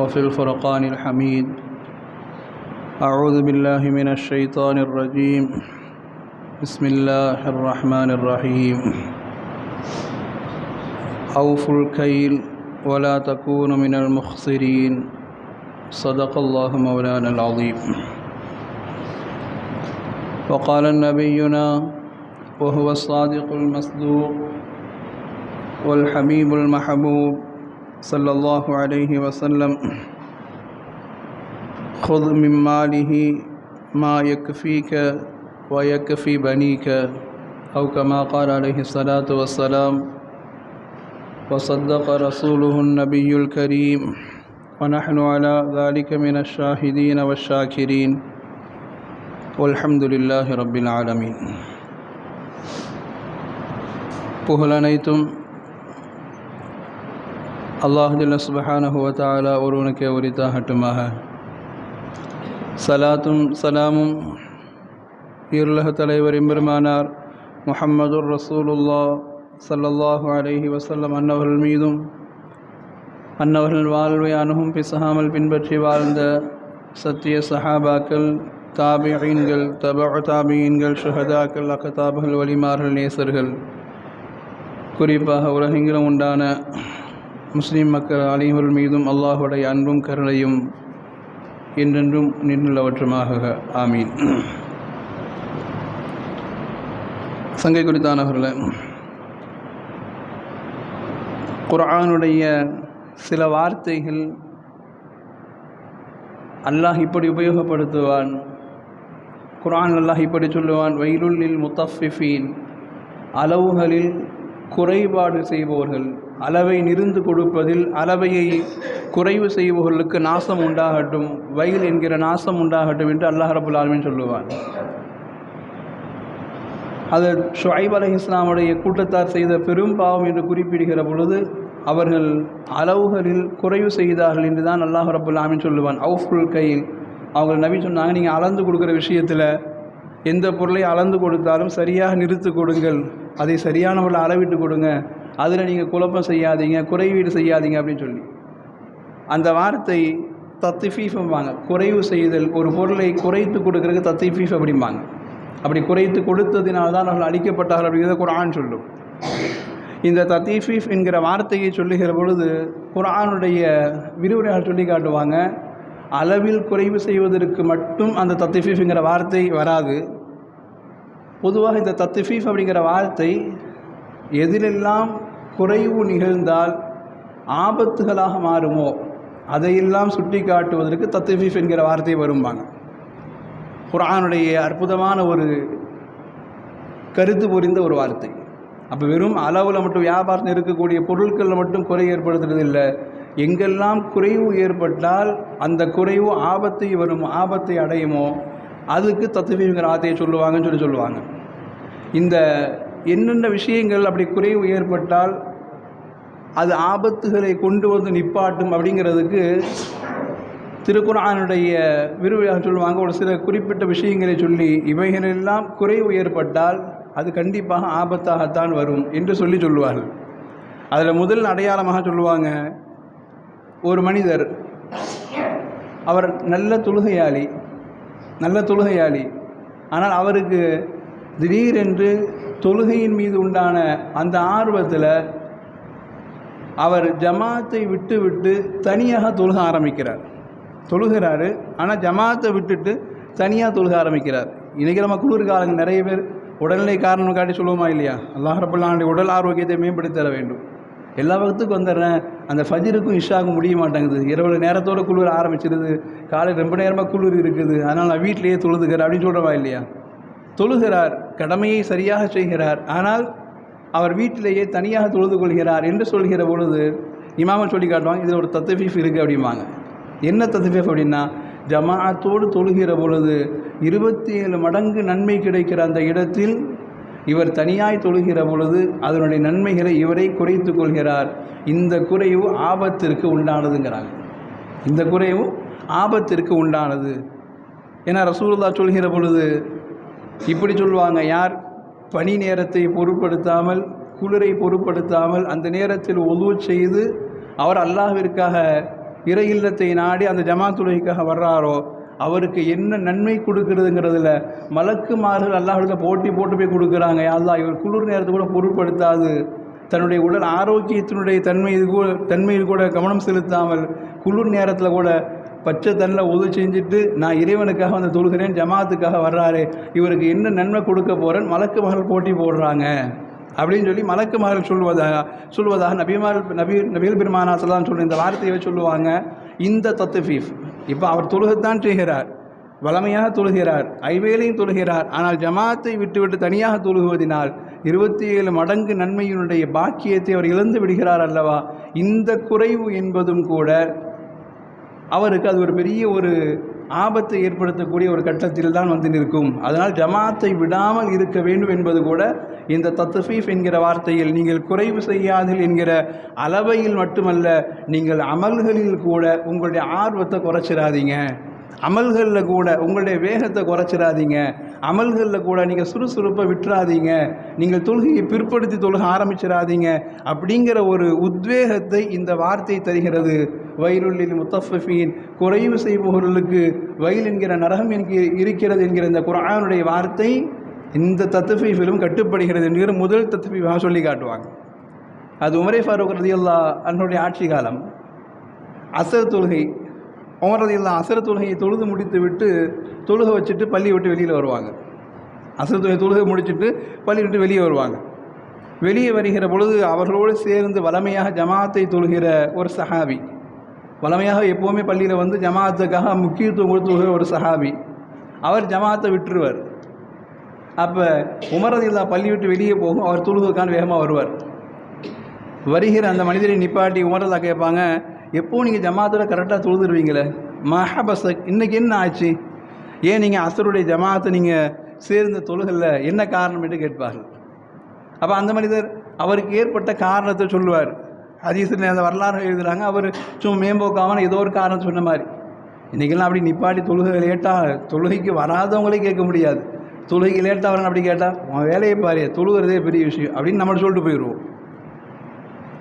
وفي الفرقان الحميد. أعوذ بالله من الشيطان الرجيم. بسم الله الرحمن الرحيم. أوفوا الكيل ولا تكونوا من المخسرين. صدق الله مولانا العظيم. وقال نبينا وهو الصادق المصدوق والحبيب المحبوب صلى الله عليه وسلم خذ من ماله ما يكفيك ويكفي بنيك أو كما قال عليه الصلاة والسلام وصدق رسوله النبي الكريم ونحن على ذلك من الشاهدين والشاكرين والحمد لله رب العالمين புகழனைத்தும் அல்லாஹுல்ல சுபஹானஹுவ தாலா ஒருவனுக்கே உரித்தாகட்டுமாக. சலாத்தும் சலாமும். இருலக தலைவர் எம்பெருமானார் முஹம்மதுர் ரசூலுல்லா சல்லல்லாஹு அலைஹி வசல்லம் அன்னவர்கள் மீதும் அன்னவர்கள் வாழ்வை அணுகும் பிசகாமல் பின்பற்றி வாழ்ந்த சத்திய சஹாபாக்கள் தாபியீன்கள் தப தாபியீன்கள் ஷுஹதாக்கள் அக்கதாபுகள் வலிமார்கள் நேசர்கள் குறிப்பாக உலகெங்கிலும் உண்டான முஸ்லீம் மக்கள் அனைவர்கள் மீதும் அல்லாஹுடைய அன்பும் கருணையும் என்றென்றும் நின்றுள்ளவற்றுமாக. ஆமீன். சங்கை குறித்தானவர்களே குரானுடைய சில வார்த்தைகள் அல்லாஹ் இப்படி உபயோகப்படுத்துவான் குரான் அல்லாஹ் இப்படி சொல்லுவான் வயலுள்ளில் முத்தஃபிஃபீன் அளவுகளில் குறைபாடு செய்பவர்கள் அளவை நிருந்து கொடுப்பதில் அளவையை குறைவு செய்பவர்களுக்கு நாசம் உண்டாகட்டும் வயல் என்கிற நாசம் உண்டாகட்டும் என்று அல்லாஹ் ரபுல் ஆலமின் சொல்லுவான். அது ஷுஐப் அலி இஸ்லாமுடைய கூட்டத்தார் செய்த பெரும் பாவம் என்று குறிப்பிடுகிற பொழுது அவர்கள் அளவுகளில் குறைவு செய்தார்கள் என்று தான் அல்லாஹ் ரபுல் ஆமின் சொல்லுவான். அவுஃபுல் கையில் அவங்க நபி சொன்னாங்க நீங்கள் அளந்து கொடுக்குற விஷயத்தில் எந்த பொருளை அளந்து கொடுத்தாலும் சரியாக நிறுத்து கொடுங்கள். அதை சரியானவர்கள் அளவிட்டு கொடுங்க. அதில் நீங்கள் குழப்பம் செய்யாதீங்க குறைவீடு செய்யாதீங்க அப்படின்னு சொல்லி. அந்த வார்த்தை தத்திஃபீஃபாங்க குறைவு செய்தல் ஒரு பொருளை குறைத்து கொடுக்கறதுக்கு தத்திஃபீஃப் அப்படிம்பாங்க. அப்படி குறைத்து கொடுத்ததினால் தான் அவர்கள் அழிக்கப்பட்டார்கள் அப்படிங்கிறத குரான் சொல்லும். இந்த தத்தீஃபீஃப் என்கிற வார்த்தையை சொல்லுகிற பொழுது குரானுடைய விரிவுரைகள் சொல்லி காட்டுவாங்க அளவில் குறைவு செய்வதற்கு மட்டும் அந்த தத்திஃபீஃப்ங்கிற வார்த்தை வராது. பொதுவாக இந்த தத்துஃபீஃப் அப்படிங்கிற வார்த்தை எதிலெல்லாம் குறைவு நிகழ்ந்தால் ஆபத்துகளாக மாறுமோ அதையெல்லாம் சுட்டி காட்டுவதற்கு தத்துஃபீஃப் என்கிற வார்த்தை வரும்பாங்க. குரானுடைய அற்புதமான ஒரு கருத்து புரிந்த ஒரு வார்த்தை. அப்போ வெறும் அளவில் மட்டும் வியாபாரத்தில் இருக்கக்கூடிய பொருட்களில் மட்டும் குறை ஏற்படுத்துறது இல்லை. எங்கெல்லாம் குறைவு ஏற்பட்டால் அந்த குறைவு ஆபத்தை வரும் ஆபத்தை அடையுமோ அதுக்கு தத்துவீங்கிற ஆத்தையை சொல்லுவாங்கன்னு சொல்லி சொல்லுவாங்க. இந்த என்னென்ன விஷயங்கள் அப்படி குறைவு ஏற்பட்டால் அது ஆபத்துகளை கொண்டு வந்து நிப்பாட்டும் அப்படிங்கிறதுக்கு திருக்குறானுடைய விரிவாக சொல்லுவாங்க. ஒரு சில குறிப்பிட்ட விஷயங்களை சொல்லி இவைகளெல்லாம் குறைவு ஏற்பட்டால் அது கண்டிப்பாக ஆபத்தாகத்தான் வரும் என்று சொல்லி சொல்லுவார்கள். அதில் முதல் அடையாளமாக சொல்லுவாங்க ஒரு மனிதர் அவர் நல்ல தொழுகையாளி நல்ல தொழுகையாளி. ஆனால் அவருக்கு திடீரென்று தொழுகையின் மீது உண்டான அந்த ஆர்வத்தில் அவர் ஜமாத்தை விட்டு விட்டு தனியாக தொழுக ஆரம்பிக்கிறார். தொழுகிறாரு ஆனால் ஜமாத்தை விட்டுட்டு தனியாக தொழுக ஆரம்பிக்கிறார். இன்றைக்கி நம்ம குளிர்காலங்கள் நிறைய பேர் உடல்நிலை காரணம் காட்டி சொல்லுவோமா இல்லையா? அல்லாஹ் ரபுல்லாண்டு உடல் ஆரோக்கியத்தை மேம்படுத்த வேண்டும். எல்லா வகத்துக்கும் வந்துடுறேன். அந்த ஃபஜிருக்கும் இஷாவுக்கும் முடிய மாட்டேங்குது. இரவு நேரத்தோடு குளிர் ஆரம்பிச்சிருது. காலை ரொம்ப நேரமாக குளிர் இருக்குது. அதனால் நான் வீட்டிலேயே தொழுதுகிறார் அப்படின்னு சொல்கிறவா இல்லையா? தொழுகிறார். கடமையை சரியாக செய்கிறார். ஆனால் அவர் வீட்டிலேயே தனியாக தொழுது கொள்கிறார் என்று சொல்கிற பொழுது இமாமல் சொல்லி காட்டுவாங்க இதில் ஒரு தத்தஃபீஃப் இருக்குது அப்படிம்பாங்க. என்ன தத்ஃபீஃப் அப்படின்னா ஜமாஅத்தோடு தொழுகிற பொழுது இருபத்தி ஏழு மடங்கு நன்மை கிடைக்கிற அந்த இடத்தில் இவர் தனியாய் தொழுகிற பொழுது அதனுடைய நன்மைகளை இவரை குறைத்து கொள்கிறார். இந்த குறைவு ஆபத்திற்கு உண்டானதுங்கிறாங்க. இந்த குறைவு ஆபத்திற்கு உண்டானது. ஏன்னா ரசூலுல்லா சொல்கிற பொழுது இப்படி சொல்லுவாங்க யார் பனி நேரத்தை பொருட்படுத்தாமல் குளிரை பொருட்படுத்தாமல் அந்த நேரத்தில் ஒது செய்து அவர் அல்லாஹிற்காக இறை இல்லத்தை நாடி அந்த ஜமாத்துலகிக்காக வர்றாரோ அவருக்கு என்ன நன்மை கொடுக்கறதுங்கிறதுல மலக்குமார்கள் அல்லாஹ்விடத்தில் போட்டி போட்டு போய் கொடுக்குறாங்க. அல்லாஹ் இவர் குளிர் நேரத்தை கூட பொருட்படுத்தாது. தன்னுடைய உடல் ஆரோக்கியத்தினுடைய தன்மை இது கூட தன்மையில் கூட கவனம் செலுத்தாமல் குளிர் நேரத்தில் கூட பச்சை தண்ணில் உதவி செஞ்சுட்டு நான் இறைவனுக்காக வந்து தொழுகிறேன் ஜமாத்துக்காக வர்றாரு இவருக்கு என்ன நன்மை கொடுக்க போகிறேன் மலக்கு மகள் போட்டி போடுறாங்க. அப்படின்னு சொல்லி மலக்கு மகள் சொல்வதாக சொல்வதாக நபிமார் நபி நபிகள் பெருமானா சொல்லலாம் சொல்லி இந்த வார்த்தையை சொல்லுவாங்க. இந்த தத்துஃபீஃப் இப்போ அவர் தொழுகத்தான் செய்கிறார். வளமையாக தொழுகிறார். ஐவேலையும் தொழுகிறார். ஆனால் ஜமாத்தை விட்டுவிட்டு தனியாக தொழுகுவதினால் இருபத்தி ஏழு மடங்கு நன்மையினுடைய பாக்கியத்தை அவர் இழந்து விடுகிறார் அல்லவா? இந்த குறைவு என்பதும் கூட அவருக்கு அது ஒரு பெரிய ஒரு ஆபத்தை ஏற்படுத்தக்கூடிய ஒரு கட்டத்தில் தான் வந்து நிற்கும். அதனால் ஜமாத்தை விடாமல் இருக்க வேண்டும் என்பது கூட இந்த தத்துஃபீஃப் என்கிற வார்த்தையில் நீங்கள் குறைவு செய்யாதீர்கள் என்கிற அளவையில் மட்டுமல்ல நீங்கள் அமல்களில் கூட உங்களுடைய ஆர்வத்தை குறைச்சிடாதீங்க. அமல்களில் கூட உங்களுடைய வேகத்தை குறைச்சிடாதீங்க. அமல்களில் கூட நீங்கள் சுறுசுறுப்பை விட்டுறாதீங்க. நீங்கள் தொழுகையை பிற்படுத்தி தொழுக ஆரம்பிச்சிடாதீங்க. அப்படிங்கிற ஒரு உத்வேகத்தை இந்த வார்த்தை தருகிறது. வயிறுள்ளில் முத்தஃபீன் குறைவு செய்பவர்களுக்கு வயல் என்கிற நரகம் என்கிற இருக்கிறது என்கிற இந்த குரானுடைய வார்த்தை இந்த தத்துஃபீஃபிலும் கட்டுப்படுகிறது என்கிற முதல் தத்துஃபீஃபாக சொல்லி காட்டுவாங்க. அது உமரே ஃபாரூக் ரதியுல்லா அன்னுடைய ஆட்சி காலம். அசர் தொழுகை உமரது இல்லா அசர தொழுகையை தொழுது முடித்து விட்டு தொழுகை வச்சுட்டு பள்ளி விட்டு வெளியில் வருவாங்க. அசர தொழுகை தொழுகை முடிச்சுட்டு பள்ளி விட்டு வெளியே வருவாங்க. வெளியே வருகிற பொழுது அவர்களோடு சேர்ந்து வளமையாக ஜமாத்தை தொழுகிற ஒரு சஹாபி. வளமையாக எப்போவுமே பள்ளியில் வந்து ஜமாத்துக்காக முக்கியத்துவம் கொடுத்துகிற தொழுகிற ஒரு சஹாபி. அவர் ஜமாத்தை விட்டுருவார். அப்போ உமரதில்லா பள்ளி விட்டு வெளியே போகும் அவர் தொழுகைக்கான வேகமாக வருவார். வருகிற அந்த மனிதரை நிப்பாட்டி உமரதா கேட்பாங்க எப்போது நீங்கள் ஜமாத்தோட கரெக்டாக தொழுதுருவீங்களே? மஹபசக் இன்றைக்கி என்ன ஆச்சு? ஏன் நீங்கள் அசருடைய ஜமாத்தை நீங்கள் சேர்ந்த தொழுகல்ல? என்ன காரணம் என்று கேட்பார்கள். அப்போ அந்த மனிதர் அவருக்கு ஏற்பட்ட காரணத்தை சொல்லுவார். ஹதீஸில் அந்த வரலாறு எழுதுகிறாங்க அவர் சும்மா மேம்போக்காமல் ஏதோ ஒரு காரணம் சொன்ன மாதிரி. இன்றைக்கெல்லாம் அப்படி நிப்பாட்டி தொழுகை லேட்டாக தொழுகைக்கு வராதவங்களே கேட்க முடியாது. தொழுகைக்கு லேட்டாக வரணும் அப்படி கேட்டால் உன் வேலையை பாரு தொழுகிறதே பெரிய விஷயம் அப்படின்னு நம்ம சொல்லிட்டு போயிடுவோம்.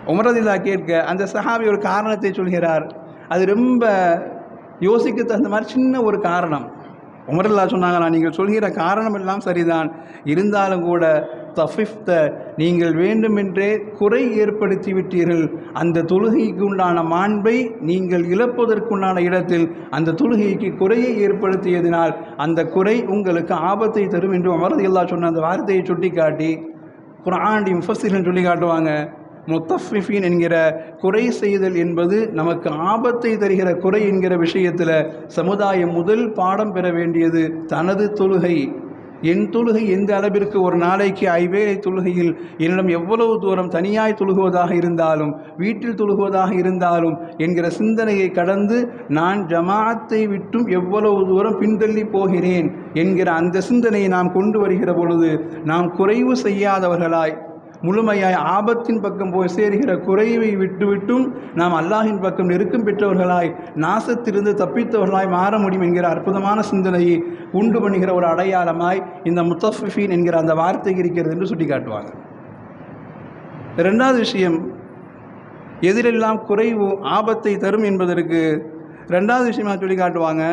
உமரதில்லா கேட்க அந்த சஹாபி ஒரு காரணத்தை சொல்கிறார். அது ரொம்ப யோசிக்க தகுந்த மாதிரி சின்ன ஒரு காரணம். உமரல்லா சொன்னாங்களா நீங்கள் சொல்கிற காரணம் எல்லாம் சரிதான். இருந்தாலும் கூட தஃபிஃப்த நீங்கள் வேண்டுமென்றே குறை ஏற்படுத்தி விட்டீர்கள். அந்த தொழுகைக்கு உண்டான மாண்பை நீங்கள் இழப்பதற்குண்டான இடத்தில் அந்த தொழுகைக்கு குறையை ஏற்படுத்தியதினால் அந்த குறை உங்களுக்கு ஆபத்தை தரும் என்று உமரதில்லா சொன்ன அந்த வார்த்தையை சுட்டிக்காட்டி குரான்டி முஃபஸ்ஸிர்கள் சொல்லி காட்டுவாங்க. முத்தஃபிஃபின் என்கிற குறை செய்தல் என்பது நமக்கு ஆபத்தை தருகிற குறை என்கிற விஷயத்தில் சமுதாயம் முதல் பாடம் பெற வேண்டியது தனது தொழுகை. என் தொழுகை எந்த அளவிற்கு ஒரு நாளைக்கு ஐவேளை தொழுகையில் என்னிடம் எவ்வளவு தூரம் தனியாய் தொழுகுவதாக இருந்தாலும் வீட்டில் தொழுகுவதாக இருந்தாலும் என்கிற சிந்தனையை கடந்து நான் ஜமாத்தை விட்டும் எவ்வளவு தூரம் பின்தள்ளி போகிறேன் என்கிற அந்த சிந்தனையை நாம் கொண்டு வருகிற பொழுது நாம் குறைவு செய்யாதவர்களாய் முழுமையாய் ஆபத்தின் பக்கம் போய் சேர்கிற குறைவை விட்டுவிட்டும் நாம் அல்லாஹின் பக்கம் நெருக்கம் பெற்றவர்களாய் நாசத்திலிருந்து தப்பித்தவர்களாய் மாற முடியும் என்கிற அற்புதமான சிந்தனையை உண்டு பண்ணுகிற ஒரு அடையாளமாய் இந்த முத்தஃபிஃபீன் என்கிற அந்த வார்த்தை இருக்கிறது என்று சுட்டி காட்டுவாங்க ரெண்டாவது விஷயம் எதிரெல்லாம் குறைவு ஆபத்தை தரும் என்பதற்கு ரெண்டாவது விஷயமா சொல்லி காட்டுவாங்க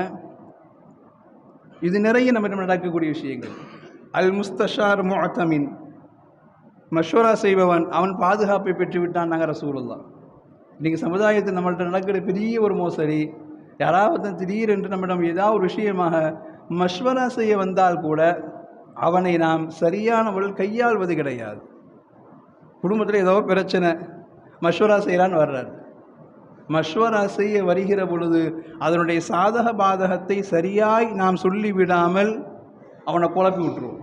இது நிறைய நம்ம நடக்கக்கூடிய விஷயங்கள். அல் முஸ்தஷார் முஅத்தமின். மஷோரா செய்பவன் அவன் பாதுகாப்பை பெற்று விட்டான் நாங்கள் ரசூலுல்லா இன்றைக்கி சமுதாயத்தில் நம்மள்கிட்ட நடக்கிற பெரிய ஒரு மோசடி யாராவது திடீரென்று நம்மிடம் ஏதாவது ஒரு விஷயமாக மஷ்வரா செய்ய வந்தால் கூட அவனை நாம் சரியான முறையில் கையாள்வது கிடையாது. குடும்பத்தில் ஏதோ பிரச்சனை மஷ்வரா செய்யலான்னு வர்றார். மஷ்வரா செய்ய வருகிற பொழுது அதனுடைய சாதக பாதகத்தை சரியாய் நாம் சொல்லிவிடாமல் அவனை குழப்பி விட்டுருவோம்.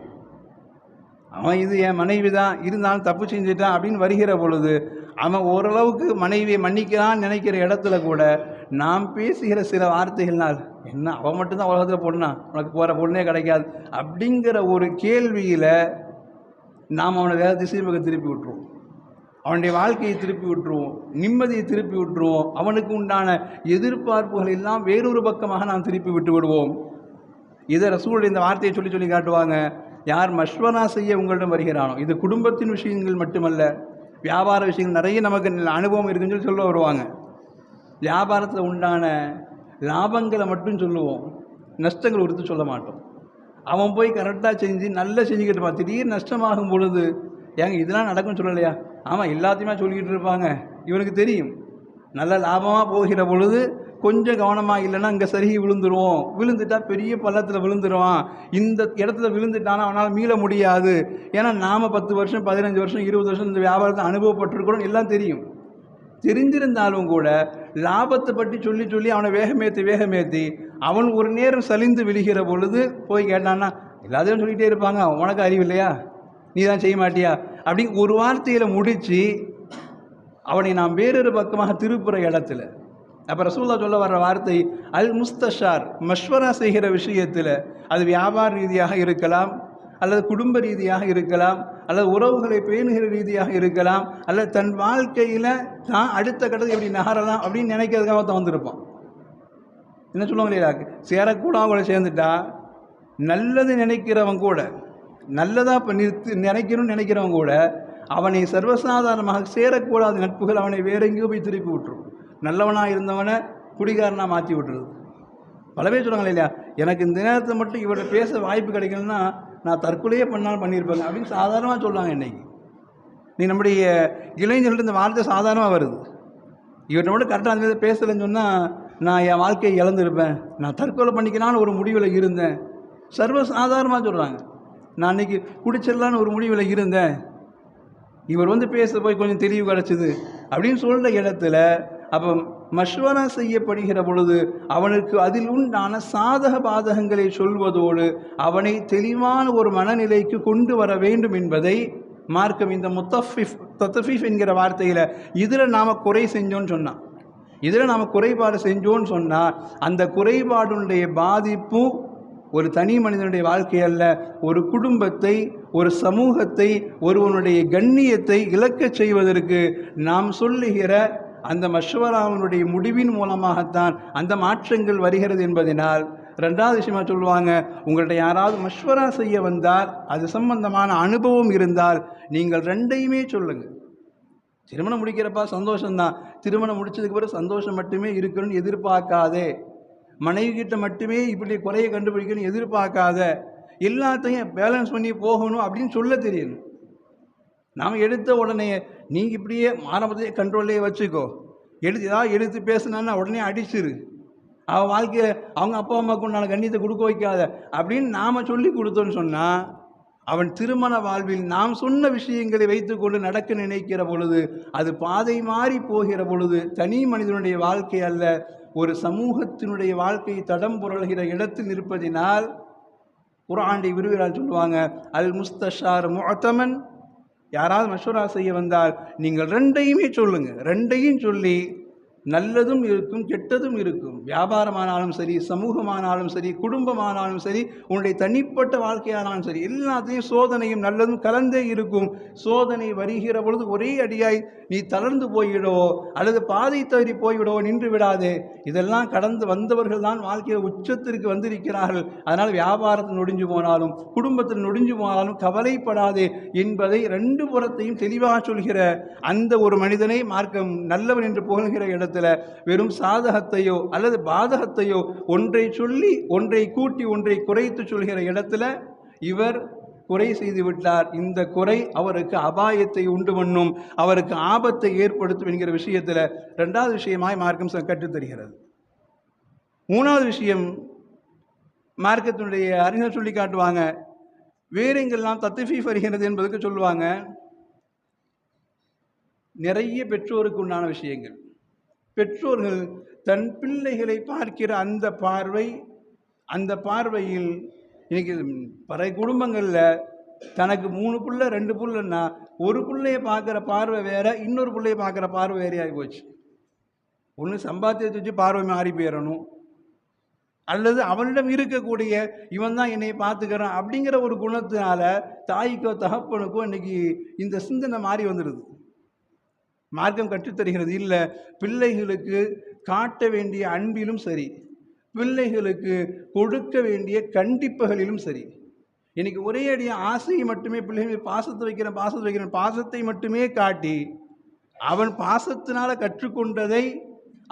அவன் இது என் மனைவி தான் இருந்தாலும் தப்பு செஞ்சுட்டான் அப்படின்னு வருகிற பொழுது அவன் ஓரளவுக்கு மனைவியை மன்னிக்கிறான்னு நினைக்கிற இடத்துல கூட நாம் பேசுகிற சில வார்த்தைகள்னால் என்ன அவன் மட்டும்தான் உலகத்தில் பொண்ணா? உனக்கு போகிற பொண்ணே கிடைக்காது. அப்படிங்கிற ஒரு கேள்வியில் நாம் அவனை வேறு திசை பக்கம் திருப்பி விட்டுருவோம். அவனுடைய வாழ்க்கையை திருப்பி விட்டுருவோம். நிம்மதியை திருப்பி விட்டுருவோம். அவனுக்கு உண்டான எதிர்பார்ப்புகள் எல்லாம் வேறொரு பக்கமாக நாம் திருப்பி விட்டு விடுவோம். இதை ரசூல் இந்த வார்த்தையை சொல்லி சொல்லி காட்டுவாங்க. யார் மஷ்வரா செய்ய உங்களிடம் வருகிறானோ இது குடும்பத்தின் விஷயங்கள் மட்டுமல்ல வியாபார விஷயங்கள் நிறைய நமக்கு அனுபவம் இருக்குன்னு சொல்லி சொல்ல வருவாங்க. வியாபாரத்தில் உண்டான லாபங்களை மட்டும் சொல்லுவோம் நஷ்டங்கள் உறுத்து சொல்ல மாட்டோம். அவன் போய் கரெக்டாக செஞ்சு நல்லா செஞ்சுக்கிட்டு இருப்பான். திடீர்னு நஷ்டமாகும் பொழுது ஏங்க இதெல்லாம் நடக்கும்னு சொல்லலையா? ஆமாம் எல்லாத்தையுமே சொல்லிக்கிட்டு இருப்பாங்க. இவனுக்கு தெரியும். நல்ல லாபமாக போகிற பொழுது கொஞ்சம் கவனமாக இல்லைன்னா இங்கே சருகி விழுந்துருவோம். விழுந்துட்டா பெரிய பள்ளத்தில் விழுந்துருவான். இந்த இடத்துல விழுந்துட்டானா அவனால் மீள முடியாது. ஏன்னா நாம் பத்து வருஷம் பதினஞ்சு வருஷம் இருபது வருஷம் இந்த வியாபாரத்தை அனுபவப்பட்டிருக்கிறோம் எல்லாம் தெரியும். தெரிஞ்சிருந்தாலும் கூட லாபத்தை பற்றி சொல்லி சொல்லி அவனை வேகமேற்றி வேகமேற்றி அவன் ஒரு நேரம் சலிந்து விழுகிற பொழுது போய் கேட்டான்னா எல்லாத்தையும் சொல்லிகிட்டே இருப்பாங்க உனக்கு அறிவு இல்லையா நீ தான் செய்ய மாட்டியா? அப்படி ஒரு வார்த்தையில் முடித்து அவனை நாம் வேறொரு பக்கமாக திருப்புற இடத்துல அப்போ ரசூல்லா சொல்ல வர்ற வார்த்தை அல் முஸ்தஷார் மஷ்வரா செய்கிற விஷயத்தில் அது வியாபார ரீதியாக இருக்கலாம் அல்லது குடும்ப ரீதியாக இருக்கலாம் அல்லது உறவுகளை பேணுகிற ரீதியாக இருக்கலாம் அல்லது தன் வாழ்க்கையில் தான் அடுத்த கட்டத்தை எப்படி நகரலாம் அப்படின்னு நினைக்கிறதுக்காக தான் வந்திருப்பான். என்ன சொல்லுவாங்க இல்லையா? சேரக்கூட அவங்கள சேர்ந்துட்டா நல்லது நினைக்கிறவன் கூட நல்லதாக இப்போ நிறுத்து நினைக்கணும்னு நினைக்கிறவன் கூட அவனை சர்வசாதாரணமாக சேரக்கூடாத நட்புகள் அவனை வேற எங்கேயோ போய் திருப்பி விட்டுரும். நல்லவனாக இருந்தவனை குடிகாரனாக மாற்றி விட்டுருது பல பேர் சொல்லுவாங்க இல்லையா? எனக்கு இந்த நேரத்தில் மட்டும் இவர்கிட்ட பேச வாய்ப்பு கிடைக்கலன்னா நான் தற்கொலையே பண்ணாலும் பண்ணியிருப்பேங்க அப்படின்னு சாதாரணமாக சொல்லுவாங்க இன்னைக்கு. நீ நம்முடைய இளைஞர்கள்ட்ட இந்த வார்த்தை சாதாரணமாக வருது. இவர்கிட்ட மட்டும் கரெக்டாக அந்த பேசலைன்னு சொன்னால் நான் என் வாழ்க்கையை இழந்திருப்பேன். நான் தற்கொலை பண்ணிக்கலான்னு ஒரு முடிவில் இருந்தேன். சர்வ சாதாரணமாக சொல்கிறாங்க நான் அன்றைக்கி குடிச்சிடலான்னு ஒரு முடிவில் இருந்தேன். இவர் வந்து பேச போய் கொஞ்சம் தெளிவு கிடச்சிது அப்படின்னு சொல்கிற இடத்துல அப்போ மஷ்வரா செய்யப்படுகிற பொழுது அவனுக்கு அதில் உண்டான சாதக பாதகங்களை சொல்வதோடு அவனை தெளிவான ஒரு மனநிலைக்கு கொண்டு வர வேண்டும் என்பதை மார்க்கம் இந்த முத்தஃபிஃப் தத்தஃபிஃப் என்கிற வார்த்தையில் இதில் நாம் குறை செஞ்சோன்னு சொன்னான் இதில் நாம் குறைபாடு செஞ்சோன்னு சொன்னால் அந்த குறைபாடுடைய பாதிப்பும் ஒரு தனி மனிதனுடைய வாழ்க்கை அல்ல ஒரு குடும்பத்தை ஒரு சமூகத்தை ஒருவனுடைய கண்ணியத்தை இழக்கச் செய்வதற்கு நாம் சொல்லுகிற அந்த மஷ்வராவனுடைய முடிவின் மூலமாகத்தான் அந்த மாற்றங்கள் வருகிறது என்பதனால் ரெண்டாவது விஷயமா சொல்லுவாங்க உங்கள்கிட்ட யாராவது மஷ்வரா செய்ய வந்தால் அது சம்பந்தமான அனுபவம் இருந்தால் நீங்கள் ரெண்டையுமே சொல்லுங்கள் திருமணம் முடிக்கிறப்பா சந்தோஷம்தான். திருமணம் முடிச்சதுக்கு பிறகு சந்தோஷம் மட்டுமே இருக்கணும்னு எதிர்பார்க்காதே. மனைவி கிட்ட மட்டுமே இப்படி குறைய கண்டுபிடிக்கணும்னு எதிர்பார்க்காத. எல்லாத்தையும் பேலன்ஸ் பண்ணி போகணும் அப்படின்னு சொல்ல தெரியணும். நாம் எடுத்த உடனே நீங்கள் இப்படியே ஆரம்பத்தையே கண்ட்ரோல்லே வச்சுக்கோ. எடுத்து ஏதாவது எடுத்து பேசுனான்னா உடனே அடிச்சிரு. அவன் வாழ்க்கையை அவங்க அப்பா அம்மாவுக்கு உண்டான கண்ணியத்தை கொடுக்க வைக்காத. அப்படின்னு நாம் சொல்லி கொடுத்தோன்னு சொன்னால் அவன் திருமண வாழ்வில் நாம் சொன்ன விஷயங்களை வைத்துக்கொண்டு நடக்க நினைக்கிற பொழுது அது பாதை மாறி போகிற பொழுது தனி மனிதனுடைய வாழ்க்கை அல்ல ஒரு சமூகத்தினுடைய வாழ்க்கையை தடம் புரள்கிற இடத்தில் இருப்பதினால் குராண்டை விரும்பினால் சொல்லுவாங்க அல் முஸ்தஷார் முகத்தமன் யாராவது மஷூரா செய்ய வந்தால் நீங்கள் ரெண்டையுமே சொல்லுங்கள் ரெண்டையும் சொல்லி நல்லதும் இருக்கும் கெட்டதும் இருக்கும். வியாபாரமானாலும் சரி சமூகமானாலும் சரி குடும்பமானாலும் சரி உன்னுடைய தனிப்பட்ட வாழ்க்கையானாலும் சரி எல்லாத்தையும் சோதனையும் நல்லதும் கலந்தே இருக்கும். சோதனை வருகிற பொழுது ஒரே அடியாய் நீ தளர்ந்து போய்விடவோ அல்லது பாதை தவறி போய்விடவோ நின்று விடாதே. இதெல்லாம் கடந்து வந்தவர்கள் தான் வாழ்க்கையில் உச்சத்திற்கு வந்திருக்கிறார்கள். அதனால் வியாபாரத்தில் நொடிஞ்சு போனாலும் குடும்பத்தில் நொடிஞ்சு போனாலும் கவலைப்படாதே என்பதை ரெண்டு புறத்தையும் தெளிவாக சொல்கிற அந்த ஒரு மனிதனை மார்க்கம் நல்லவன் என்று புகழ்கிற இடத்தில் வெறும் சாதகத்தையோ அல்லது பாதகத்தையோ ஒன்றை சொல்லி ஒன்றை கூட்டி ஒன்றை குறைத்து சொல்கிற இடத்துல இவர் குறை செய்து விட்டார். இந்த குறை அவருக்கு அபாயத்தை உண்டு பண்ணும் அவருக்கு ஆபத்தை ஏற்படுத்தும் என்கிற விஷயத்தில் ரெண்டாவது விஷயமாய் மார்க்கம் கற்றுத்தருகிறது தருகிறது. மூணாவது விஷயம் மார்க்கத்தினுடைய அறிஞர் சொல்லி காட்டுவாங்க வேறு எங்கெல்லாம் தத்துஃபி வருகிறது என்பதுக்கு சொல்லுவாங்க நிறைய பெற்றோருக்கு உண்டான விஷயங்கள். பெற்றோர்கள் தன் பிள்ளைகளை பார்க்கிற அந்த பார்வை அந்த பார்வையில் இன்னைக்கு பல குடும்பங்களில் தனக்கு மூணு புள்ள ரெண்டு புள்ளன்னா ஒரு பிள்ளைய பார்க்குற பார்வை வேற இன்னொரு பிள்ளைய பார்க்குற பார்வை வேறையாகி போச்சு. ஒன்று சம்பாத்தியத்தை வச்சு பார்வை மாறி போயிடணும். அல்லது அவனிடம் இருக்கக்கூடிய இவன் தான் என்னை பார்த்துக்கிறான் அப்படிங்கிற ஒரு குணத்தினால தாய்க்கோ தகப்பனுக்கோ இன்னைக்கு இந்த சிந்தனை மாறி வந்துடுது. மார்க்கம் கற்றுத்தருகிறது. இல்லை பிள்ளைகளுக்கு காட்ட வேண்டிய அன்பிலும் சரி பிள்ளைகளுக்கு கொடுக்க வேண்டிய கண்டிப்புகளிலும் சரி. இன்னைக்கு ஒரே அடியாக ஆசையை மட்டுமே பிள்ளைகள் பாசத்தை வைக்கிறேன் பாசத்தை வைக்கிறேன் பாசத்தை மட்டுமே காட்டி அவன் பாசத்தினால் கற்றுக்கொண்டதை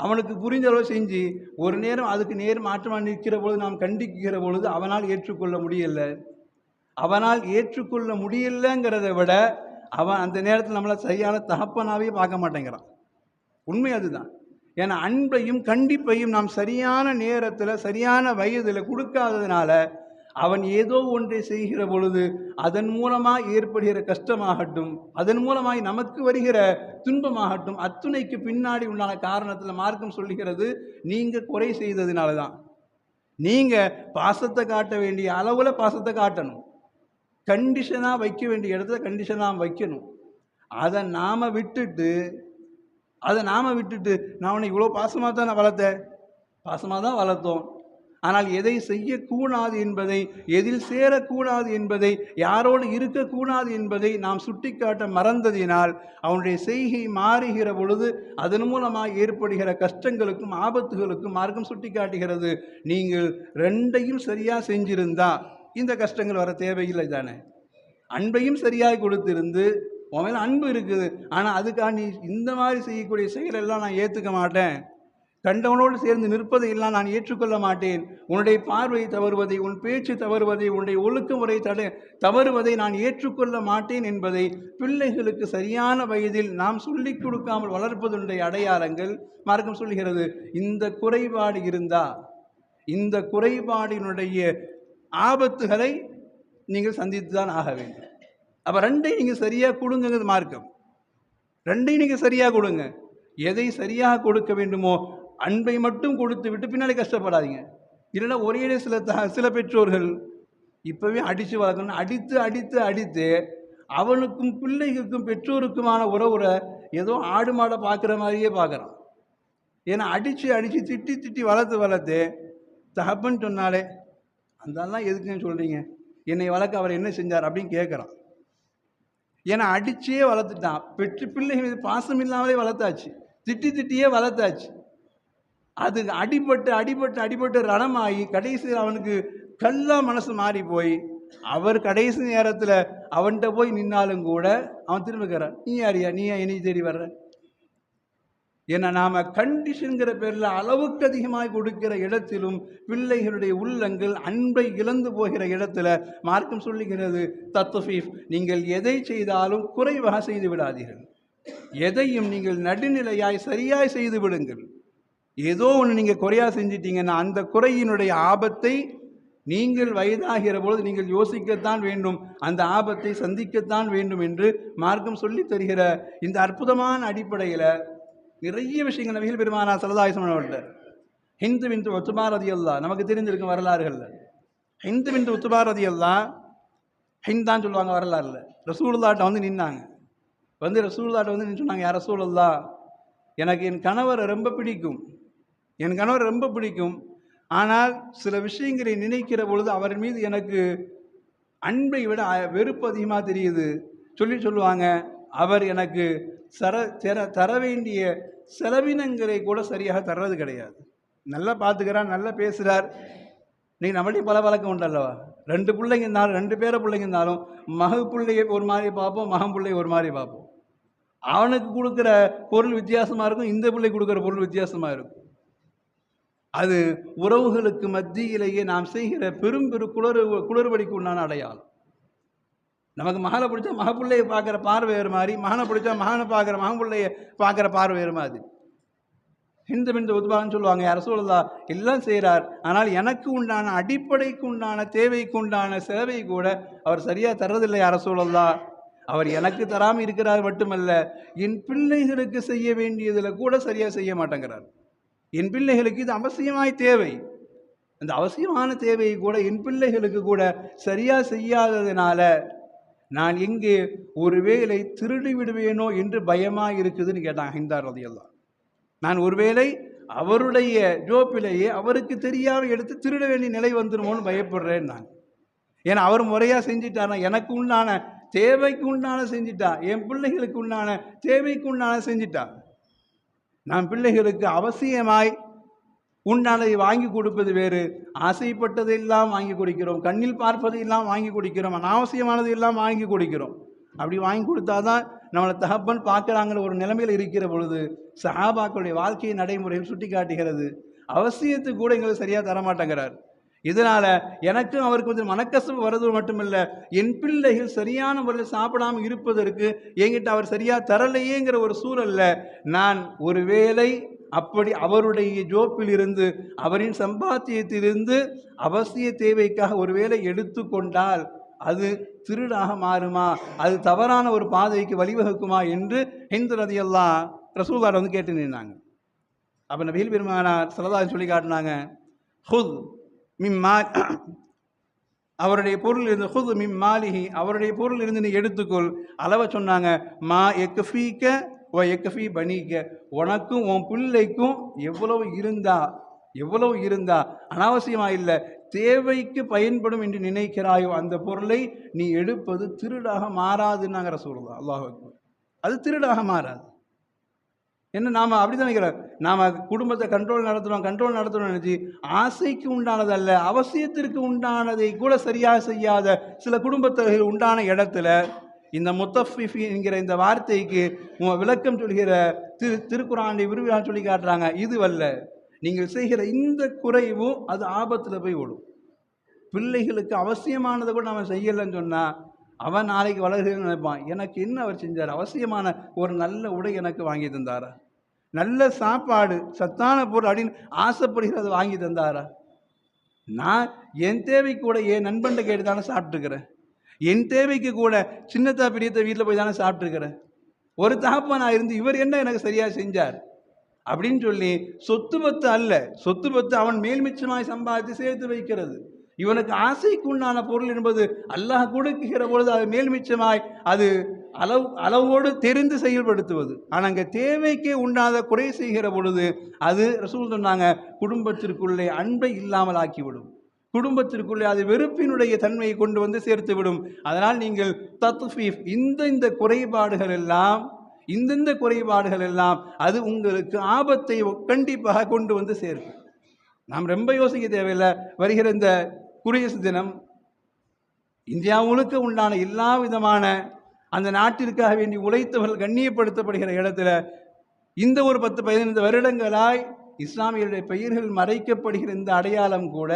அவனுக்கு புரிஞ்ச அளவு செஞ்சு ஒரு நேரம் அதுக்கு நேர் மாற்றமாக நிற்கிற பொழுது நாம் கண்டிக்கிற பொழுது அவனால் ஏற்றுக்கொள்ள முடியலை. அவனால் ஏற்றுக்கொள்ள முடியலங்கிறத விட அவன் அந்த நேரத்தில் நம்மளை சரியான தகப்பனாவே பார்க்க மாட்டேங்கிறான். உண்மை அதுதான். ஏன்னா அன்பையும் கண்டிப்பையும் நாம் சரியான நேரத்தில் சரியான வயதில் கொடுக்காததுனால அவன் ஏதோ ஒன்றை செய்கிற பொழுது அதன் மூலமாக ஏற்படுகிற கஷ்டமாகட்டும் அதன் மூலமாய் நமக்கு வருகிற துன்பமாகட்டும் அத்துணைக்கு பின்னாடி உண்டான காரணத்தில் மார்க்கம் சொல்லுகிறது நீங்கள் குறை செய்ததுனால தான் நீங்கள் பாசத்தை காட்ட வேண்டிய அளவில் பாசத்தை காட்டணும். கண்டிஷனாக வைக்க வேண்டிய இடத்துல கண்டிஷனாக வைக்கணும். அதை நாம் விட்டுட்டு அதை நாம் விட்டுட்டு நான் உன்னை இவ்வளோ பாசமாக தான் நான் வளர்த்தேன்? பாசமாக தான் வளர்த்தோம். ஆனால் எதை செய்யக்கூடாது என்பதை எதில் சேரக்கூடாது என்பதை யாரோடு இருக்கக்கூடாது என்பதை நாம் சுட்டிக்காட்ட மறந்ததினால் அவனுடைய செய்கை மாறுகிற பொழுது அதன் மூலமாக ஏற்படுகிற கஷ்டங்களுக்கும் ஆபத்துகளுக்கும் மார்க்கம் சுட்டிக்காட்டுகிறது. நீங்கள் ரெண்டையும் சரியாக செஞ்சிருந்தா இந்த கஷ்டங்கள் வர தேவையில்லை தானே? அன்பையும் சரியாக கொடுத்திருந்து உன் மேலே அன்பு இருக்குது. ஆனால் அதுக்காக நீ இந்த மாதிரி செய்யக்கூடிய செயலெல்லாம் நான் ஏற்றுக்க மாட்டேன். கண்டவனோடு சேர்ந்து நிற்பதை எல்லாம் நான் ஏற்றுக்கொள்ள மாட்டேன். உன்னுடைய பார்வை தவறுவதை உன் பேச்சு தவறுவதை உன்னுடைய ஒழுக்குமுறை தடு தவறுவதை நான் ஏற்றுக்கொள்ள மாட்டேன் என்பதை பிள்ளைகளுக்கு சரியான வயதில் நாம் சொல்லிக் கொடுக்காமல் வளர்ப்பதுடைய அடையாளங்கள் மார்க்கம் சொல்லுகிறது. இந்த குறைபாடு இருந்தா இந்த குறைபாடினுடைய ஆபத்துகளை நீங்கள் சந்தித்து தான் ஆக வேண்டும். அப்போ ரெண்டையும் நீங்கள் சரியாக கொடுங்கிறது மார்க்கம். ரெண்டையும் நீங்கள் சரியாக கொடுங்க. எதை சரியாக கொடுக்க வேண்டுமோ அன்பை மட்டும் கொடுத்து விட்டு பின்னாடி கஷ்டப்படாதீங்க. இல்லைன்னா ஒரே சில த சில பெற்றோர்கள் இப்போவே அடித்து வளர்க்கணும் அடித்து அடித்து அடித்து அவனுக்கும் பிள்ளைகளுக்கும் பெற்றோருக்குமான உறவுரை ஏதோ ஆடு மாடை பார்க்குற மாதிரியே பார்க்குறான். ஏன்னா அடித்து அடித்து திட்டி திட்டி வளர்த்து வளர்த்து தகப்பன்னு சொன்னாலே அந்தெல்லாம் எதுக்குன்னு சொல்கிறீங்க என்னை வளர்க்க அவர் என்ன செஞ்சார் அப்படின்னு கேட்குறான் ஏன்னா அடிச்சே வளர்த்துட்டான். பெற்று பிள்ளைகள் மீது பாசம் இல்லாமலே வளர்த்தாச்சு. திட்டி திட்டியே வளர்த்தாச்சு. அது அடிபட்டு அடிபட்டு அடிபட்டு ரணமாகி கடைசியில் அவனுக்கு கல்லாக மனசு மாறி போய் அவர் கடைசி நேரத்தில் அவன்கிட்ட போய் நின்னாலும் கூட அவன் திரும்பிக்கிறான் நீ யாரியா நீ ஏன் என்னை தேடி வர்ற? ஏன்னா நாம் கண்டிஷன்கிற பேரில் அளவுக்கு அதிகமாக கொடுக்கிற இடத்திலும் பிள்ளைகளுடைய உள்ளங்கள் அன்பை இழந்து போகிற இடத்துல மார்க்கம் சொல்லுகிறது தத்துஃபீஃப் நீங்கள் எதை செய்தாலும் குறைவாக செய்து விடாதீர்கள். எதையும் நீங்கள் நடுநிலையாய் சரியாய் செய்து விடுங்கள். ஏதோ ஒன்று நீங்கள் குறையாக செஞ்சிட்டீங்கன்னா அந்த குறையினுடைய ஆபத்தை நீங்கள் வயதாகிற பொழுது நீங்கள் யோசிக்கத்தான் வேண்டும். அந்த ஆபத்தை சந்திக்கத்தான் வேண்டும் என்று மார்க்கம் சொல்லி தருகிற இந்த அற்புதமான அடிப்படையில் நிறைய விஷயங்கள் நபிகள் பெருமானா சரதாயுசமன் அவர்கிட்ட ஹிந்து விந்து ஒத்துபாரதி அல்லா நமக்கு தெரிஞ்சிருக்கும் வரலாறுகளில். ஹிந்து விந்து உத்துபாரதி அல்லா ஹிந்தான் சொல்லுவாங்க வரலாறுல. ரசூலுல்லாட்ட வந்து நின்னாங்க. வந்து ரசூலுல்லாட்ட வந்து நின்று சொன்னாங்க யார் ரசூலுல்லா எனக்கு என் கணவரை ரொம்ப பிடிக்கும். என் கணவர் ரொம்ப பிடிக்கும். ஆனால் சில விஷயங்களை நினைக்கிற பொழுது அவர் மீது எனக்கு அன்பை விட வெறுப்பு அதிகமாக தெரியுது. சொல்லி சொல்லுவாங்க அவர் எனக்கு சர தர தர வேண்டிய செலவினங்களை கூட சரியாக தர்றது கிடையாது. நல்லா பார்த்துக்கிறார் நல்லா பேசுகிறார் நீங்கள் நம்மள்டையும் பல பழக்கம் உண்டல்லவா? ரெண்டு பிள்ளைங்க இருந்தாலும் ரெண்டு பேர பிள்ளைங்க இருந்தாலும் மக பிள்ளைய ஒரு மாதிரி பார்ப்போம் மகன் பிள்ளைய ஒரு மாதிரி பார்ப்போம். அவனுக்கு கொடுக்குற பொருள் வித்தியாசமாக இருக்கும் இந்த பிள்ளை கொடுக்குற பொருள் வித்தியாசமாக இருக்கும். அது உறவுகளுக்கு மத்தியிலேயே நாம் செய்கிற பெரும் பெரு குளறு குளறுபடிக்கு உண்டான அடையாளம். நமக்கு மகளை பிடிச்சா மகப்பிள்ளையை பார்க்குற பார்வை வேறு மாதிரி மகனை பிடிச்சா மகனை பார்க்குற மகப்பிள்ளைய பார்க்குற பார்வை வேறு மாதிரி. ஹிந்து பிந்து உத்பாகன்னு சொல்லுவாங்க யார எல்லாம் செய்கிறார். ஆனால் எனக்கு உண்டான அடிப்படைக்கு உண்டான தேவைக்கு உண்டான சேவை கூட அவர் சரியாக தர்றதில்லை யார அவர் எனக்கு தராமல் இருக்கிறார் மட்டுமல்ல என் பிள்ளைகளுக்கு செய்ய வேண்டியதில் கூட சரியாக செய்ய மாட்டேங்கிறார். என் பிள்ளைகளுக்கு இது அவசியமாய் தேவை. அந்த அவசியமான தேவையை கூட என் பிள்ளைகளுக்கு கூட சரியாக செய்யாததுனால நான் எங்கே ஒருவேளை திருடி விடுவேனோ என்று பயமாக இருக்குதுன்னு கேட்டான் ஹிந்தார் ரதியெல்லாம் நான் ஒருவேளை அவருடைய ஜோப்பிலேயே அவருக்கு தெரியாமல் எடுத்து திருட வேண்டிய நிலை வந்துடுமோன்னு பயப்படுறேன் நான். ஏன்னா அவர் முறையாக செஞ்சிட்டாருன்னா எனக்கு உண்டான தேவைக்கு உண்டான செஞ்சிட்டா என் பிள்ளைகளுக்கு உண்டான தேவைக்கு உண்டான செஞ்சிட்டா. நான் பிள்ளைகளுக்கு அவசியமாய் உண்டானதை வாங்கி கொடுப்பது வேறு. ஆசைப்பட்டதையெல்லாம் வாங்கி கொடுக்கிறோம். கண்ணில் பார்ப்பதையெல்லாம் வாங்கி கொடுக்கிறோம். அனாவசியமானது எல்லாம் வாங்கி கொடுக்கிறோம். அப்படி வாங்கி கொடுத்தாதான் நம்மளை தகப்பன் பார்க்குறாங்கிற ஒரு நிலைமையில் இருக்கிற பொழுது சஹாபாக்களுடைய வாழ்க்கையை நடைமுறையில் சுட்டி காட்டுகிறது அவசியத்துக்கு கூட எங்களுக்கு சரியாக தரமாட்டேங்கிறார். இதனால் எனக்கும் அவருக்கு கொஞ்சம் மனக்கசப்பு வர்றது மட்டுமில்லை என் பிள்ளைகள் சரியான முறையில் சாப்பிடாமல் இருப்பதற்கு என்கிட்ட அவர் சரியாக தரலையேங்கிற ஒரு சூழல்ல நான் ஒருவேளை அப்படி அவருடைய ஜோப்பில் இருந்து அவரின் சம்பாத்தியத்திலிருந்து அவசிய தேவைக்காக ஒருவேளை எடுத்துக்கொண்டால் அது திருடாக மாறுமா? அது தவறான ஒரு பாதைக்கு வழிவகுக்குமா என்று ஹிந்து ரதியெல்லாம் ரசூலார் வந்து கேட்டு நின்னாங்க அப்போ நபீல் பெருமானார் சலதா சொல்லி காட்டினாங்க ஹுத் மிம்மா அவருடைய பொருள் இருந்து ஹுத் மிம் மாலிஹி அவருடைய பொருள் இருந்து நீ எடுத்துக்கொள். அளவை சொன்னாங்க மா எக்கஃபீக்க ஓ எக்கஃபி பனிக்க உனக்கும் உன் பிள்ளைக்கும் எவ்வளவு இருந்தா எவ்வளவு இருந்தா அனாவசியமா இல்லை. தேவைக்கு பயன்படும் என்று நினைக்கிறாயோ அந்த பொருளை நீ எடுப்பது திருடாக மாறாதுன்னாங்கிற சொல்லலாம் அல்லாஹுக்கு அது திருடாக மாறாது. என்ன நாம் அப்படி தான் நினைக்கிறோம். நாம் குடும்பத்தை கண்ட்ரோல் நடத்துகிறோம் கண்ட்ரோல் நடத்துகிறோம் நினச்சி ஆசைக்கு உண்டானதல்ல அவசியத்திற்கு உண்டானதை கூட சரியாக செய்யாத சில குடும்பத்தொகைகள் உண்டான இடத்துல இந்த முத்தஃபிஃபி என்கிற இந்த வார்த்தைக்கு விளக்கம் சொல்கிற திரு திருக்குறாண்டை விரிவாக சொல்லி காட்டுறாங்க. இதுவல்ல நீங்கள் செய்கிற இந்த குறைவும் அது ஆபத்தில் போய் ஓடும். பிள்ளைகளுக்கு அவசியமானதை கூட நம்ம செய்யலைன்னு சொன்னால் அவன் நாளைக்கு வளர்கிறேன்னு நினைப்பான். எனக்கு என்ன அவர் செஞ்சார்? அவசியமான ஒரு நல்ல உடை எனக்கு வாங்கி தந்தாரா? நல்ல சாப்பாடு சத்தான பொருள் அப்படின்னு ஆசைப்படுகிறத வாங்கி தந்தாரா? நான் என் தேவை கூட என் நண்பன்கிட்ட கேட்டு தானே சாப்பிட்டுருக்கிறேன். என் தேவைக்கு கூட சின்னத்தா பெரியத்த வீட்டில் போய் தானே சாப்பிட்ருக்கிறேன் ஒரு தகப்பனா இருந்து இவர் என்ன எனக்கு சரியாக செஞ்சார்? அப்படின்னு சொல்லி சொத்து பத்து அல்ல. சொத்து பத்து அவன் மேல்மிச்சமாய் சம்பாதித்து சேர்த்து வைக்கிறது. இவனுக்கு ஆசைக்கு உண்டான பொருள் என்பது அல்லாஹ் கொடுக்குகிற பொழுது அது மேல்மிச்சமாய் அது அளவு அளவோடு தெரிந்து செயல்படுத்துவது. ஆனால் அங்கே தேவைக்கே உண்டாத குறை செய்கிற பொழுது அது ரசூல் சொன்னாங்க குடும்பத்திற்குள்ளே அன்பை இல்லாமல் ஆக்கிவிடும். குடும்பத்திற்குள்ளே அது வெறுப்பினுடைய தன்மையை கொண்டு வந்து சேர்த்து விடும் அதனால் நீங்கள் தத்ஃபீஃப் இந்த இந்த குறைபாடுகள் எல்லாம் இந்தந்த குறைபாடுகள் எல்லாம் அது உங்களுக்கு ஆபத்தை கண்டிப்பாக கொண்டு வந்து சேர்க்கும். நாம் ரொம்ப யோசிக்க தேவையில்லை. வருகிற இந்த குடியரசு தினம் இந்தியா முழுக்க உண்டான எல்லா விதமான அந்த நாட்டிற்காக வேண்டி உழைத்தவர்கள் கண்ணியப்படுத்தப்படுகிற இடத்துல இந்த ஒரு பத்து பதினைந்து வருடங்களாய் இஸ்லாமியருடைய பெயர்கள் மறைக்கப்படுகிற இந்த அடையாளம் கூட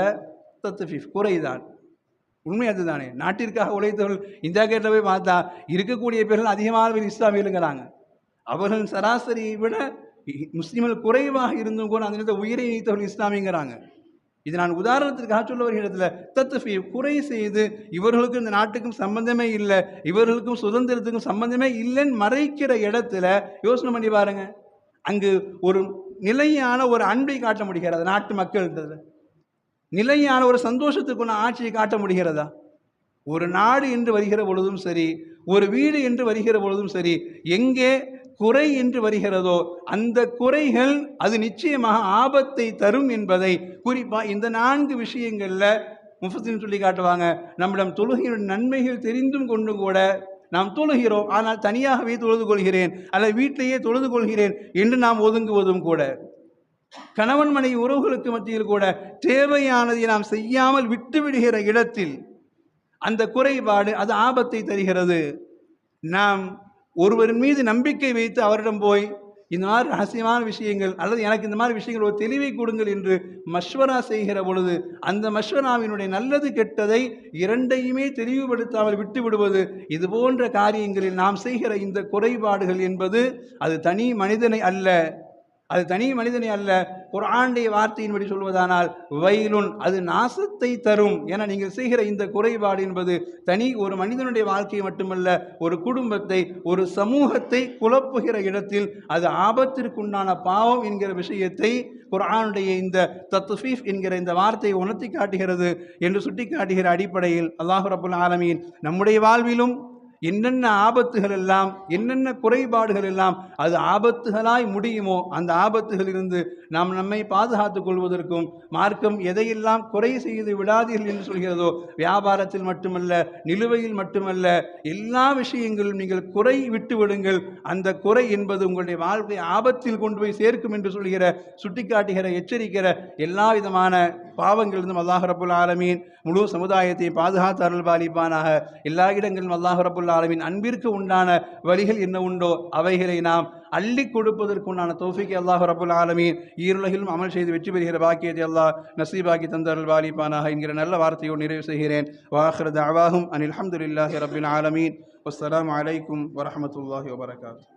தத்துஃபிஃப் குறைதான். உண்மை அதுதானே. நாட்டிற்காக உழைத்தவர்கள் இந்தியா கேட்டில் போய் பார்த்தா இருக்கக்கூடிய பேர்கள் அதிகமான பேர் இஸ்லாமியருங்கிறாங்க அவர்கள் சராசரியை விட இ- குறைவாக இருந்தும் கூட அந்த நேரத்தில் உயிரை வைத்தவர்கள் இஸ்லாமியங்கிறாங்க. இது நான் உதாரணத்திற்காக சொல்ல வருகிற இடத்துல தத்துஃபி குறை செய்து இவர்களுக்கும் இந்த நாட்டுக்கும் சம்பந்தமே இல்லை இவர்களுக்கும் சுதந்திரத்துக்கும் சம்பந்தமே இல்லைன்னு மறைக்கிற இடத்துல யோசனை பண்ணி பாருங்க. அங்கு ஒரு நிலையான ஒரு அன்பை காட்ட முடிகிறது நாட்டு மக்கள்கிட்ட. நிலையான ஒரு சந்தோஷத்துக்குள்ள ஆட்சியை காட்ட முடிகிறதா? ஒரு நாடு என்று வருகிற பொழுதும் சரி ஒரு வீடு என்று வருகிற பொழுதும் சரி எங்கே குறை என்று வருகிறதோ அந்த குறைகள் அது நிச்சயமாக ஆபத்தை தரும் என்பதை குறிப்பாக இந்த நான்கு விஷயங்களில் முஃபத்தின் சொல்லி காட்டுவாங்க. நம்மிடம் தொழுகையின் நன்மைகள் தெரிந்தும் கொண்டு கூட நாம் தொழுகிறோம். ஆனால் தனியாகவே தொழுது கொள்கிறேன் அல்லது வீட்டிலேயே தொழுது கொள்கிறேன் என்று நாம் ஒதுங்குவதும் கூட. கணவன் மனைவி உறவுகளுக்கு மத்தியில் கூட தேவையானதை நாம் செய்யாமல் விட்டுவிடுகிற இடத்தில் அந்த குறைபாடு அது ஆபத்தை தருகிறது. நாம் ஒருவரின் மீது நம்பிக்கை வைத்து அவரிடம் போய் இந்த மாதிரி ரகசியமான விஷயங்கள் அல்லது எனக்கு இந்த மாதிரி விஷயங்கள் ஒரு தெளிவை கொடுங்கள் என்று மஷ்வரா செய்கிற பொழுது அந்த மஷ்வராவினுடைய நல்லது கெட்டதை இரண்டையுமே தெளிவுபடுத்தாமல் விட்டு விடுவது இது போன்ற காரியங்களில் நாம் செய்கிற இந்த குறைபாடுகள் என்பது அது தனி மனிதனை அல்ல. அது தனி மனிதனை அல்ல. குரானுடைய வார்த்தையின்படி சொல்வதானால் வயலுன் அது நாசத்தை தரும் என நீங்கள் செய்கிற இந்த குறைபாடு என்பது தனி ஒரு மனிதனுடைய வாழ்க்கையை மட்டுமல்ல ஒரு குடும்பத்தை ஒரு சமூகத்தை குழப்புகிற இடத்தில் அது ஆபத்திற்குண்டான பாவம் என்கிற விஷயத்தை குரானுடைய இந்த தத்துஃபீஃப் என்கிற இந்த வார்த்தையை உணர்த்தி காட்டுகிறது என்று சுட்டி காட்டுகிற அடிப்படையில் அல்லாஹு ரபுல் ஆலமீன் நம்முடைய வாழ்விலும் என்னென்ன ஆபத்துகள் எல்லாம் என்னென்ன குறைபாடுகள் எல்லாம் அது ஆபத்துகளாய் முடியுமோ அந்த ஆபத்துகளிலிருந்து நாம் நம்மை பாதுகாத்துக் கொள்வதற்கும் மார்க்கம் எதையெல்லாம் குறை செய்து விடாதீர்கள் என்று சொல்கிறதோ வியாபாரத்தில் மட்டுமல்ல நிலுவையில் மட்டுமல்ல எல்லா விஷயங்களிலும் நீங்கள் குறை விட்டு விடுங்கள். அந்த குறை என்பது உங்களுடைய வாழ்க்கை ஆபத்தில் கொண்டு போய் சேர்க்கும் என்று சொல்கிற சுட்டிக்காட்டுகிற எச்சரிக்கிற எல்லா விதமான பாவங்களிலிருந்தும் அல்லாஹ் ரபுல் ஆலமீன் முழு சமுதாயத்தை பாதுகாத்து அருள் பாலிப்பானாக எல்லா இடங்களிலும் அல்லாஹ் ரபுல் ஆலமீன் அன்பிற்கு உண்டான வழிகள் என்ன உண்டோ அவைகளை நாம் அள்ளி கொடுப்பதற்கு உண்டான தோஃபிக்கு அல்லாஹ் ரபுல் ஆலமீன் ஈருலகிலும் அமல் செய்து வெற்றி பெறுகிற பாக்கியத்தை அல்லாஹ் நசீபாக்கி தந்த அருள் பாலிப்பானாக என்கிற நல்ல வார்த்தையோடு நிறைவு செய்கிறேன். வாஹ்ரத் அவாஹும் அனில் அஹமதுல்லாஹி ரபுல் ஆலமீன். வஸ்ஸலாமு அலைக்கும் வரஹமத்துல்லாஹி வபரகாத்து